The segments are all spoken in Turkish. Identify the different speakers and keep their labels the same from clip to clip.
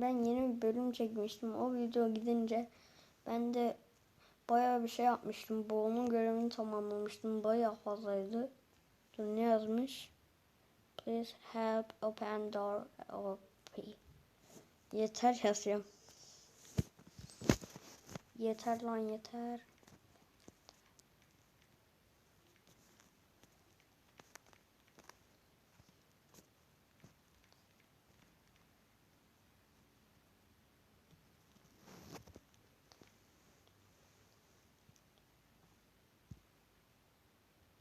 Speaker 1: Ben yeni bir bölüm çekmiştim. O video gidince ben de bayağı bir şey yapmıştım. Boğumun görevini tamamlamıştım. Bayağı fazlaydı. Dur ne yazmış? Please help open door OP. Yeter yazıyorum. Yeter lan yeter.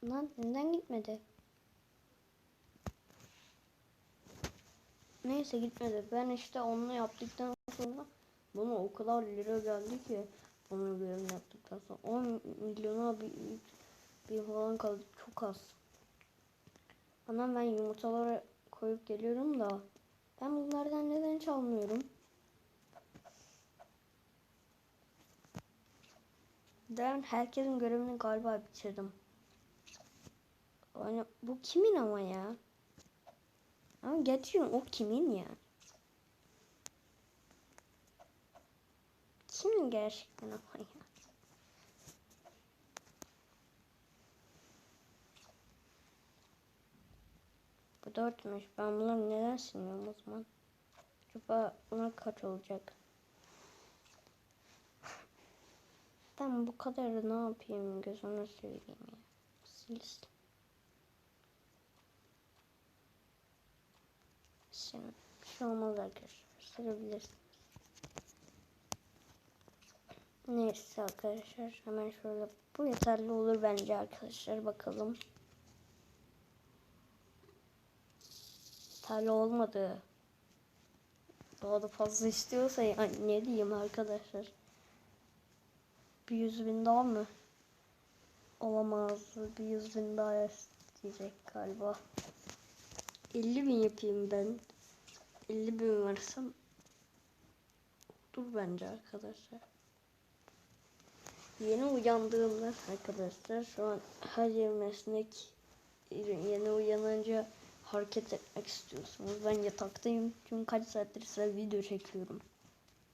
Speaker 1: Lan neden gitmedi? Neyse gitmedi. Ben işte onu yaptıktan sonra bana o kadar lira geldi ki bunu görevini yaptıktan sonra 10 milyona bir, bir falan kaldı. Çok az. Anam ben yumurtaları koyup geliyorum da ben bunlardan neden çalmıyorum? Ben herkesin görevini galiba bitirdim. Yani bu kimin ama ya? Ama gerçekten o kimin ya? Kimin gerçekten ama ya? Bu dörtmüş. Ben bunları neden silmiyorum o zaman? Acaba buna kaç olacak? Ben bu kadarı ne yapayım gözüme söyleyeyim ya. Silsin. Şimdi bir şey olmaz arkadaşlar. Silebilirsiniz. Neyse arkadaşlar hemen şöyle bu yeterli olur bence arkadaşlar bakalım. Yeterli olmadı. Daha da fazla istiyorsa yani ne diyeyim arkadaşlar. Bir yüz bin daha mı? Olamaz. Bir yüz bin daha isteyecek galiba. 50 bin yapayım ben. 50 bin varsam dur bence arkadaşlar. Yeni uyandığımda arkadaşlar şu an her esnek. Yeni uyanınca hareket etmek istiyorsunuz. Ben yataktayım çünkü kaç saattir size video çekiyorum.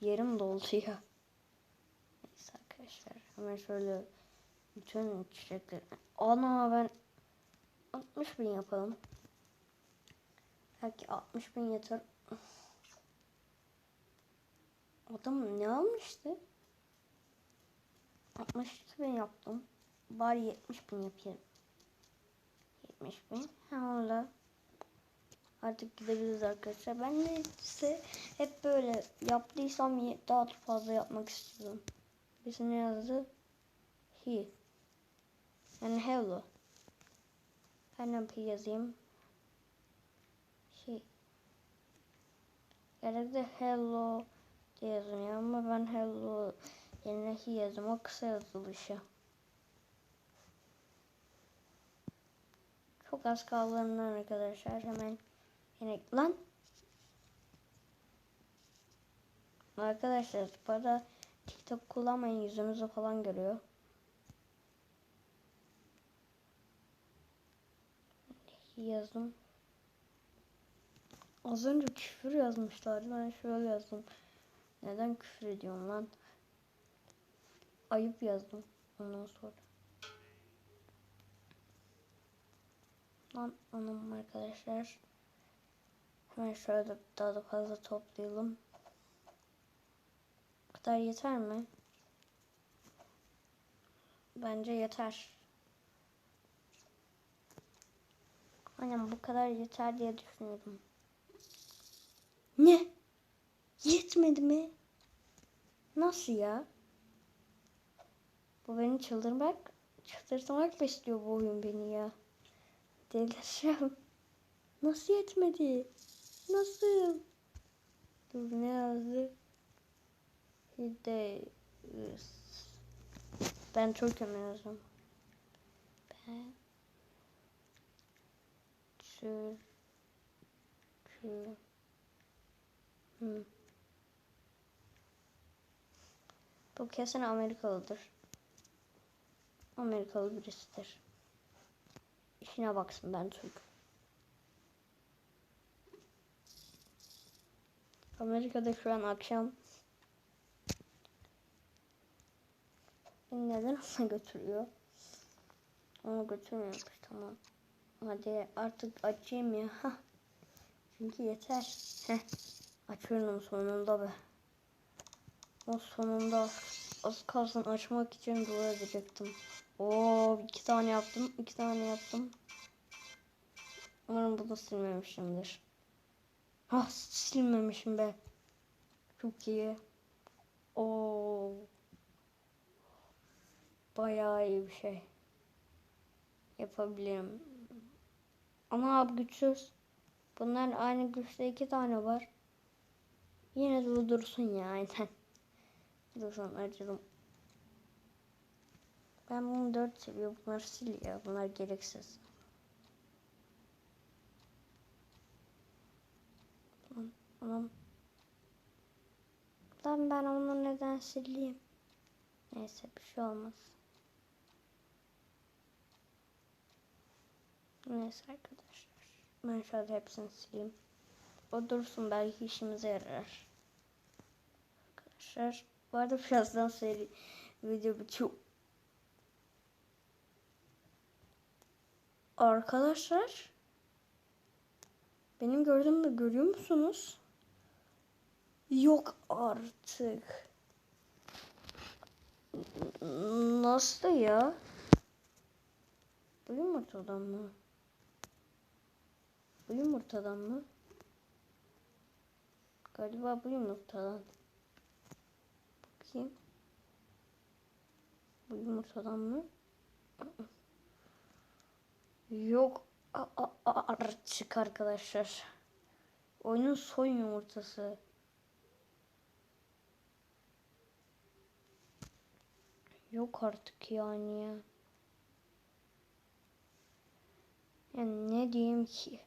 Speaker 1: Yerim doldu ya. Neyse arkadaşlar hemen şöyle bütün çiçekleri. Ana ben 60 bin yapalım. Belki 60 bin yeter. Adam ne almıştı? 62 bin yaptım. Bari 70 bin yapayım. 70 bin. Ha öyle. Artık gidebiliriz arkadaşlar. Ben de size hep böyle yaptıysam daha fazla yapmak istiyorum. Birisi ne yazdı? He. Yani hello. Ben de yazayım. Şey. Genelde hello diye yazılıyor ama ben hello yerine he yazdım. O kısa yazılışı. Çok az kaldığından arkadaşlar hemen yine lan Arkadaşlar para TikTok kullanmayın yüzünüzü falan görüyor. Yazdım. Az önce küfür yazmışlardı. Ben şöyle yazdım. Neden küfür ediyorum lan? Ayıp yazdım ondan sonra. Lan anam arkadaşlar. Hemen şöyle daha da fazla toplayalım. Bu kadar yeter mi? Bence yeter. Aynen bu kadar yeter diye düşünüyorum. Ne? Yetmedi mi? Nasıl ya? Bu beni çıldırmak, çıldırtmak besliyor bu oyun beni ya. Delireceğim. Nasıl yetmedi? Nasıl? Dur ne yazdı? Hideus. Ben çok kötü yazdım. Ben Türk'ü Hı. Bu kesin Amerikalıdır. Amerikalı birisidir. İşine baksın ben Türk. Amerika'da şu an akşam. Beni neden ona götürüyor? Onu götürmüyormuş tamam. Hadi artık açayım ya. Çünkü yeter. Heh. Açıyorum sonunda be. O sonunda az kalsın açmak için dua edecektim. Oo iki tane yaptım. iki tane yaptım. Umarım bunu silmemişimdir. Ah silmemişim be. Çok iyi. Oo. Bayağı iyi bir şey. Yapabilirim. Ama abi güçsüz. Bunlar aynı güçte iki tane var. Yine de bu ya aynen. Dursun acıdım. Ben bunu dört seviyorum. Bunlar sil ya. Bunlar gereksiz. Tamam. Lan ben onu neden sileyim? Neyse bir şey olmaz. Neyse arkadaşlar. Ben şöyle hepsini sileyim. O dursun belki işimize yarar. Arkadaşlar. Bu arada birazdan seri video bitiyor. Arkadaşlar. Benim gördüğümü görüyor musunuz? Yok artık. Nasıl ya? Bu yumurtadan mı? Bu yumurtadan mı? Galiba bu yumurtadan. Bakayım. Bu yumurtadan mı? Yok artık arkadaşlar. Oyunun son yumurtası. Yok artık yani ya. Yani ne diyeyim ki?